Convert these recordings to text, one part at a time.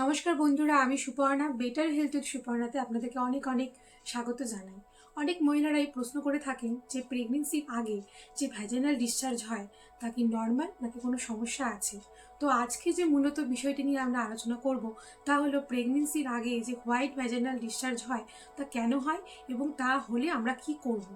নমস্কার বন্ধুরা, আমি সুপর্ণা বেটার হেলথ উইথ সুপর্ণাতে আপনাদেরকে অনেক অনেক স্বাগত জানাই। অনেক মহিলারাই প্রশ্ন করে থাকেন যে প্রেগনেন্সির আগে যে ভ্যাজানাল ডিসচার্জ হয়, তা কি নর্মাল নাকি কোনো সমস্যা আছে? তো আজকে যে মূলত বিষয়টি নিয়ে আমরা আলোচনা করব, তা হলো প্রেগনেন্সির আগে যে হোয়াইট ভ্যাজানাল ডিসচার্জ হয়, তা কেন হয় এবং তা হলে আমরা কি করব?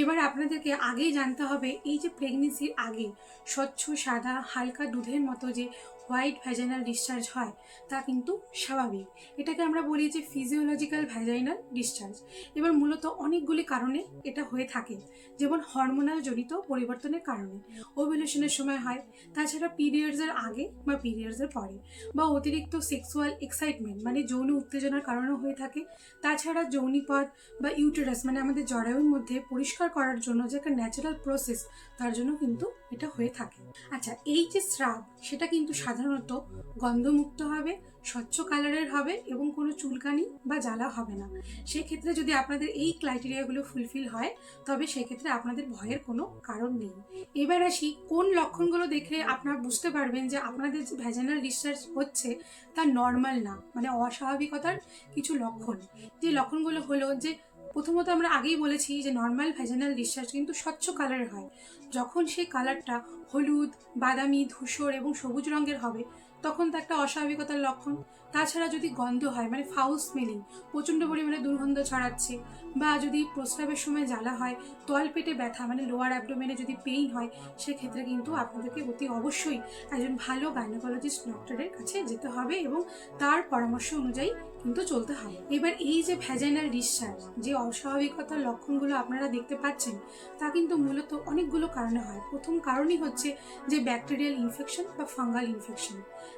এবার আপনাদেরকে আগেই জানতে হবে, এই যে প্রেগনেন্সির আগে স্বচ্ছ, সাদা, হালকা দুধের মতো যে হোয়াইট ভ্যাজাইনাল ডিসচার্জ হয়, তা কিন্তু স্বাভাবিক। এটাকে আমরা বলি যে ফিজিওলজিক্যাল ভ্যাজাইনাল ডিসচার্জ এবার মূলত অনেকগুলি কারণে এটা হয়ে থাকে, যেমন হরমোনাল জনিত পরিবর্তনের কারণে। ওভুলেশনের সময় হয়, তাছাড়া পিরিয়ডসের আগে বা পিরিয়ডসের পরে, বা অতিরিক্ত সেক্সুয়াল এক্সাইটমেন্ট মানে যৌন উত্তেজনার কারণেও হয়ে থাকে। তাছাড়া যৌনিপথ বা ইউটেরাস মানে আমাদের জরায়ুর মধ্যে পরিষ্কার করার জন্য যে একটা ন্যাচারাল প্রসেস তার জন্য কিন্তু এটা হয়ে থাকে। আচ্ছা এই যে স্রাব, সেটা কিন্তু সাধারণত গন্ধমুক্ত হবে, স্বচ্ছ কালারের হবে এবং কোনো চুলকানি বা জ্বালা হবে না। সেক্ষেত্রে যদি আপনাদের এই ক্রাইটেরিয়াগুলো ফুলফিল হয়, তবে সেক্ষেত্রে আপনাদের ভয়ের কোনো কারণ নেই। এবার আসি, কোন লক্ষণগুলো দেখে আপনারা বুঝতে পারবেন যে আপনাদের যে ভ্যাজানাল ডিসচার্জ হচ্ছে, তা নর্মাল না মানে অস্বাভাবিকতার কিছু লক্ষণ। যে লক্ষণগুলো হলো যে প্রথমত আমরা আগেই বলেছি যে নর্মাল ভ্যাজানাল ডিসচার্জ কিন্তু স্বচ্ছ কালারের হয়। যখন সেই কালারটা হলুদ, বাদামি, ধূসর এবং সবুজ রঙের হবে, তখন তা একটা অস্বাভাবিকতার লক্ষণ। তাছাড়া যদি গন্ধ হয় মানে ফাউল স্মেলিং প্রচণ্ড পরিমাণে দুর্গন্ধ ছড়াচ্ছে বা যদি প্রস্রাবের সময় জ্বালা হয়, তল পেটে ব্যথা মানে লোয়ার অ্যাবডোমেনে যদি পেইন হয়, সেক্ষেত্রে কিন্তু আপনাদেরকে অতি অবশ্যই একজন ভালো গাইনোকোলজিস্ট ডক্টরের কাছে যেতে হবে এবং তার পরামর্শ অনুযায়ী কিন্তু চলতে হবে। এবার এই যে ভ্যাজাইনাল ডিসচার্জ যে অস্বাভাবিকতার লক্ষণগুলো আপনারা দেখতে পাচ্ছেন, তা কিন্তু মূলত অনেকগুলো কারণে হয়। প্রথম কারণই হচ্ছে যে ব্যাকটেরিয়াল ইনফেকশন বা ফাঙ্গাল ইনফেকশন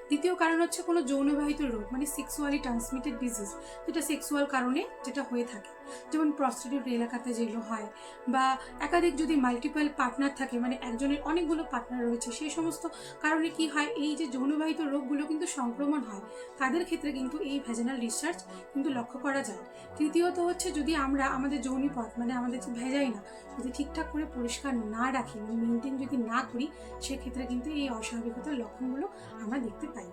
দ্বিতীয় কারণ হচ্ছে কোনো যৌনবাহিত রোগ মানে সেক্সুয়ালি ট্রান্সমিটেড ডিজিজ যেটা সেক্সুয়াল কারণে যেটা হয়ে থাকে। যেমন প্রস্টিটিউট এলাকাতে যেগুলো হয়, বা একাধিক যদি মাল্টিপল পার্টনার থাকে মানে একজনের অনেকগুলো পার্টনার রয়েছে, সেই সমস্ত কারণে কি হয়, এই যে যৌনবাহিত রোগগুলো কিন্তু সংক্রমণ হয়, তাদের ক্ষেত্রে কিন্তু এই ভ্যাজানাল ডিসচার্জ কিন্তু লক্ষ্য করা যায়। তৃতীয়ত হচ্ছে যদি আমরা আমাদের যৌনিপথ মানে আমাদের যে ভেজাই না, যদি ঠিকঠাক করে পরিষ্কার না রাখি মানে মেনটেন যদি না করি, সেক্ষেত্রে কিন্তু এই অস্বাভাবিকতার লক্ষণগুলো আমরা দেখতে পাই।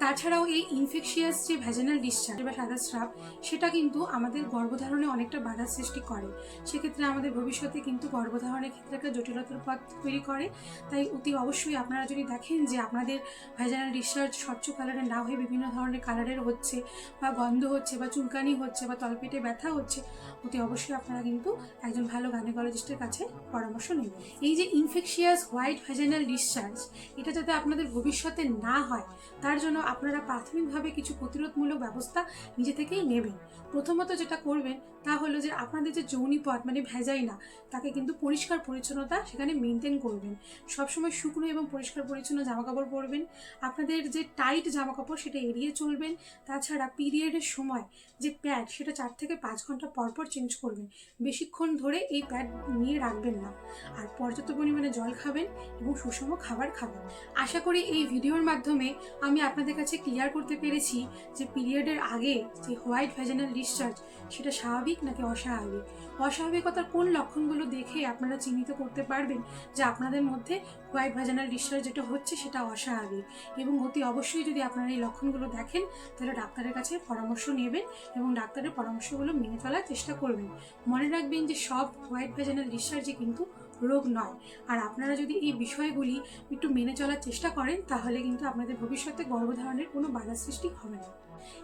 তাছাড়াও এই ইনফেকশিয়াস যে ভ্যাজানাল ডিসচার্জ বা সাদা স্রাব, সেটা কিন্তু আমাদের গর্ভধারণে অনেকটা বাধার সৃষ্টি করে। সেক্ষেত্রে আমাদের ভবিষ্যতে কিন্তু গর্ভধারণের ক্ষেত্রে একটা জটিলতার পথ তৈরি করে। তাই অতি অবশ্যই আপনারা যদি দেখেন যে আপনাদের ভ্যাজানাল ডিসচার্জ স্বচ্ছ কালারের না হয়ে বিভিন্ন ধরনের কালারের হচ্ছে বা গন্ধ হচ্ছে বা চুলকানি হচ্ছে বা তলপেটে ব্যথা হচ্ছে, অতি অবশ্যই আপনারা কিন্তু একজন ভালো গাইনোকোলজিস্টের কাছে পরামর্শ নেবেন এই যে ইনফেকশিয়াস হোয়াইট ভ্যাজানাল ডিসচার্জ এটা যাতে আপনাদের ভবিষ্যতে না হয়, তার জন্য আপনারা প্রাথমিকভাবে কিছু প্রতিরোধমূলক ব্যবস্থা নিজে থেকেই নেবেন। প্রথমত যেটা করবেন তা হলো যে আপনাদের যে যৌনিপথ মানে ভেজাই না তাকে কিন্তু পরিষ্কার পরিচ্ছন্নতা সেখানে মেনটেন করবেন। সবসময় শুকনো এবং পরিষ্কার পরিচ্ছন্ন জামাকাপড় পরবেন। আপনাদের যে টাইট জামাকাপড় সেটা এড়িয়ে চলবেন। তাছাড়া পিরিয়ডের সময় যে প্যাড সেটা চার থেকে পাঁচ ঘণ্টা পর পর চেঞ্জ করবেন। বেশিক্ষণ ধরে এই প্যাড নিয়ে রাখবেন না। আর পর্যাপ্ত পরিমাণে জল খাবেন এবং সুষম খাবার খাবেন। আশা করি এই ভিডিওর মাধ্যমে আমি আপনাদের কাছে ক্লিয়ার করতে পেরেছি যে পিরিয়ডের আগে যে হোয়াইট ভ্যাজানাল ডিসচার্জ সেটা স্বাভাবিক নাকি অস্বাভাবিক? অস্বাভাবিকতার কোন লক্ষণগুলো দেখে আপনারা চিহ্নিত করতে পারবেন যে আপনাদের মধ্যে হোয়াইট ভ্যাজানাল ডিসচার্জ যেটা হচ্ছে সেটা অস্বাভাবিক? এবং অতি অবশ্যই যদি আপনারা এই লক্ষণগুলো দেখেন, তাহলে ডাক্তারের কাছে পরামর্শ নেবেন এবং ডাক্তারের পরামর্শগুলো মেনে চলার চেষ্টা করবেন। মনে রাখবেন যে সব হোয়াইট ভ্যাজানাল ডিসচার্জে কিন্তু রোগ নয়। আর আপনারা যদি এই বিষয়গুলি একটু মেনে চলার চেষ্টা করেন, তাহলে কিন্তু আপনাদের ভবিষ্যতে গর্ভধারণের কোনো বাধা সৃষ্টি হবে না।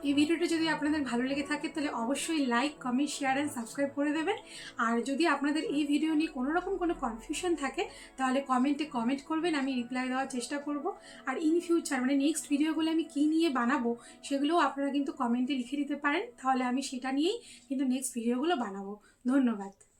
এই ভিডিওটা যদি আপনাদের ভালো লেগে থাকে, তাহলে অবশ্যই like comment share and subscribe করে দেবেন। আর যদি আপনাদের এই ভিডিও নিয়ে কোনো রকম কোনো কনফিউশন থাকে, তাহলে কমেন্টে কমেন্ট করবেন, আমি রিপ্লাই দেওয়ার চেষ্টা করব। আর ইন ফিউচার মানে নেক্সট ভিডিওগুলো আমি কী নিয়ে বানাবো, সেগুলোও আপনারা কিন্তু কমেন্টে লিখে দিতে পারেন। তাহলে আমি সেটা নিয়েই কিন্তু নেক্সট ভিডিওগুলো বানাবো। ধন্যবাদ।